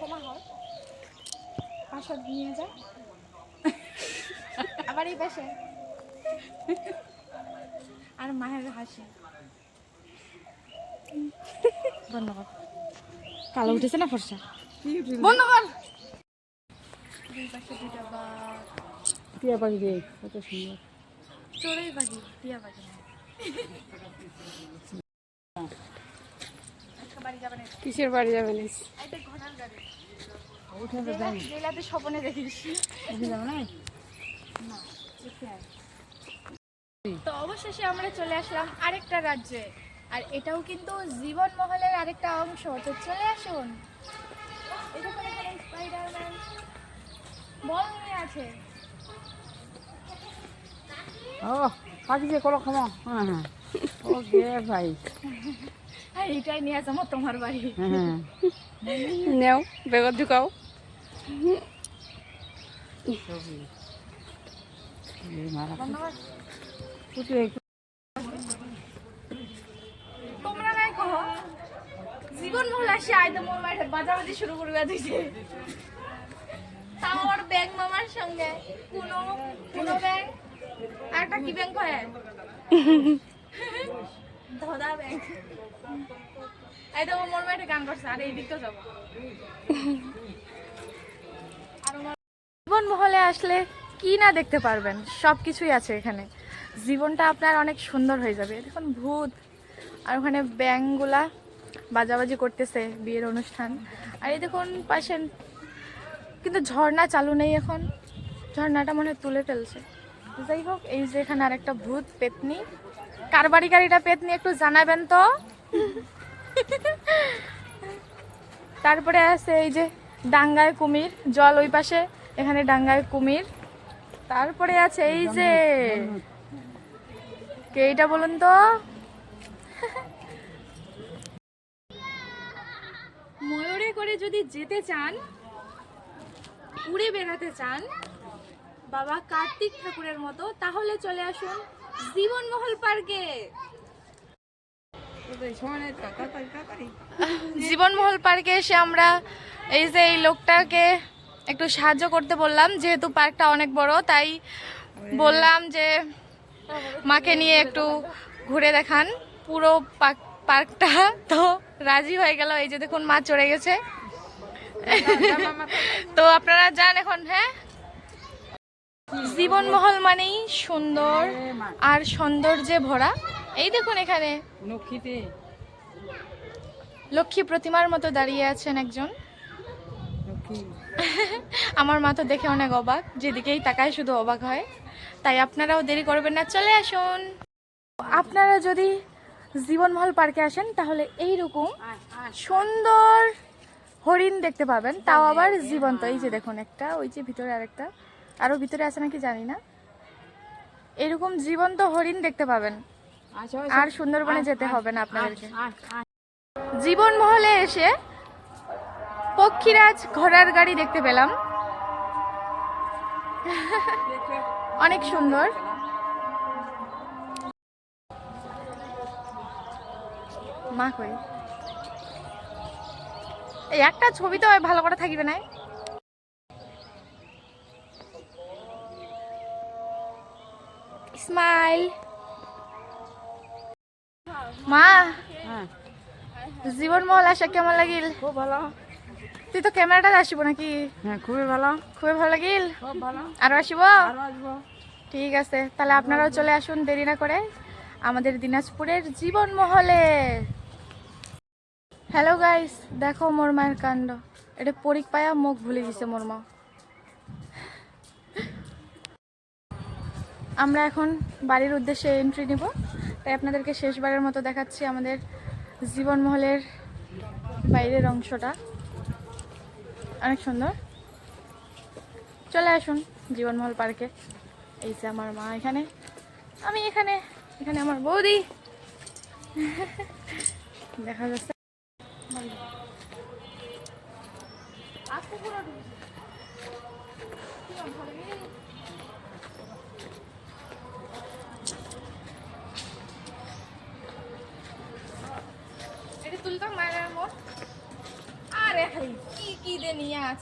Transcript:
কমা হয়। পাশে নিয়ে যা। আবার এই পাশে। আর মায়ের হাসি। বন্ধ কর। কালো উঠেছে না ফর্সা? বন্ধ কর। টিয়া পাখি রে কত সুন্দর। চড়ুই পাখি টিয়া পাখি। কিসের বাড়ি যাবেন উঠে তো জেলা- স্বপনে দেখিস। উঠে যাব না? তো অবশেষে আমরা চলে আসলাম আরেকটা রাজ্যে। আর এটাও কিন্তু জীবন মহলের আরেকটা অংশ। তো চলে আসুন। স্পাইডারম্যান বল নিয়ে আছে। ও পাখি যে কলো হ্যাঁ হ্যাঁ। ও ভাই। হ্যাঁ এটাই নিয়ে আমার তোমার বাড়ি। হ্যাঁ নেও বেগত ঢুকাও। তোমরা নাই কহ? জীবন মহল তো মাঠে বাজাবাজি শুরু করবে দিছে। তাও আমার ব্যাংক মামার সঙ্গে। কোনো কোনো ব্যাংক আর কি ব্যাংক হয় ধদা ব্যাংক এই তো মোর মাঠে গান করছে, আর এই দিকটা যাব। আর আমার জীবন মহলে আসলে কি না দেখতে পারবেন? সব কিছুই আছে এখানে। জীবনটা আপনার অনেক সুন্দর হয়ে যাবে। দেখুন, ভূত। আর ওখানে ব্যাংগুলা বাজাবাজি করতেছে বিয়ের অনুষ্ঠান। আর এই দেখুন পাশে কিন্তু ঝর্ণা চালু নেই এখন। ঝর্ণাটা মনে তুলে ফেলছে। যাই হোক, এই যে এখানে আর একটা ভূত পেতনি। কার বাড়ি গাড়িটা পেতনি একটু জানাবেন তো? তারপরে আছে এই যে ডাঙ্গায় কুমির, জল ওই পাশে। এখানে ডাঙ্গায় কুমির। তারপরে আছে এই যে কে এটা বলুন তো? ময়ূরে করে যদি যেতে চান উড়ে বেড়াতে চান বাবা কার্তিক ঠাকুরের মতো তাহলে চলে আসুন জীবনমহল পার্কে। জীবনমহল পার্কে এসে আমরা এই যে এই লোকটাকে একটু সাহায্য করতে বললাম যেহেতু পার্কটা অনেক বড় তাই বললাম যে মাকে নিয়ে একটু ঘুরে দেখান। পুরো পার্ক- পার্কটা তো রাজি হয়ে গেল এই যে দেখুন মা চড়ে গেছে। তো আপনারা যান এখন হ্যাঁ? জীবনমহল মানেই সুন্দর আর সৌন্দর্যে ভরা। এই দেখুন এখানে। লক্ষ্মী প্রতিমার মতো দাঁড়িয়ে আছেন একজন। আমার মা তো দেখে অনেক অবাক যেদিকেই তাকায় শুধু অবাক হয়। তাই আপনারাও দেরি করবেন না চলে আসুন। আপনারা যদি জীবনমহল পার্কে আসেন তাহলে এইরকম সুন্দর হরিণ দেখতে পাবেন। তাও আবার জীবন্ত। এই যে দেখুন একটা ওই যে ভিতরে আরেকটা। আরও ভিতরে আছে নাকি জানি না। এরকম জীবন্ত হরিণ দেখতে পাবেন। আচ্ছা আর সুন্দরবনে যেতে হবে না আপনাদেরকে। আয় আয় জীবন মহলে এসে পক্ষীরাজ ঘোড়ার গাড়ি দেখতে পেলাম। অনেক সুন্দর। মা কই? এই একটা ছবি তো ভালো করে থাকবে না। স্মাইল। মা হ্যাঁ। জীবন মহল আসা কেমন লাগিল? খুব ভালো। তুই তো ক্যামেরাটা আসব নাকি? হ্যাঁ খুবই ভালো। খুবই ভালো লাগিল? খুব ভালো। আরও আসিব? আরও আসব। ঠিক আছে তাহলে আপনারাও চলে আসুন দেরি না করে। আমাদের দিনাজপুরের জীবন মহলে হ্যালো গাইস দেখো মোর মায়ের কাণ্ড। এটা পরিক পায়া মুখ ভুলে গেছে মোর মা। আমরা এখন বাড়ির উদ্দেশ্যে এন্ট্রি নিব। তাই আপনাদেরকে শেষবারের মতো দেখাচ্ছি আমাদের জীবন মহলের বাইরের অংশটা। অনেক সুন্দর। চলে আসুন জীবনমহল পার্কে। এই যে আমার মা এখানে। আমি এখানে এখানে আমার বৌদি। দেখা যাচ্ছে। পুরো ঢুকছে। কি কি দিয়ে নিয়ে আছে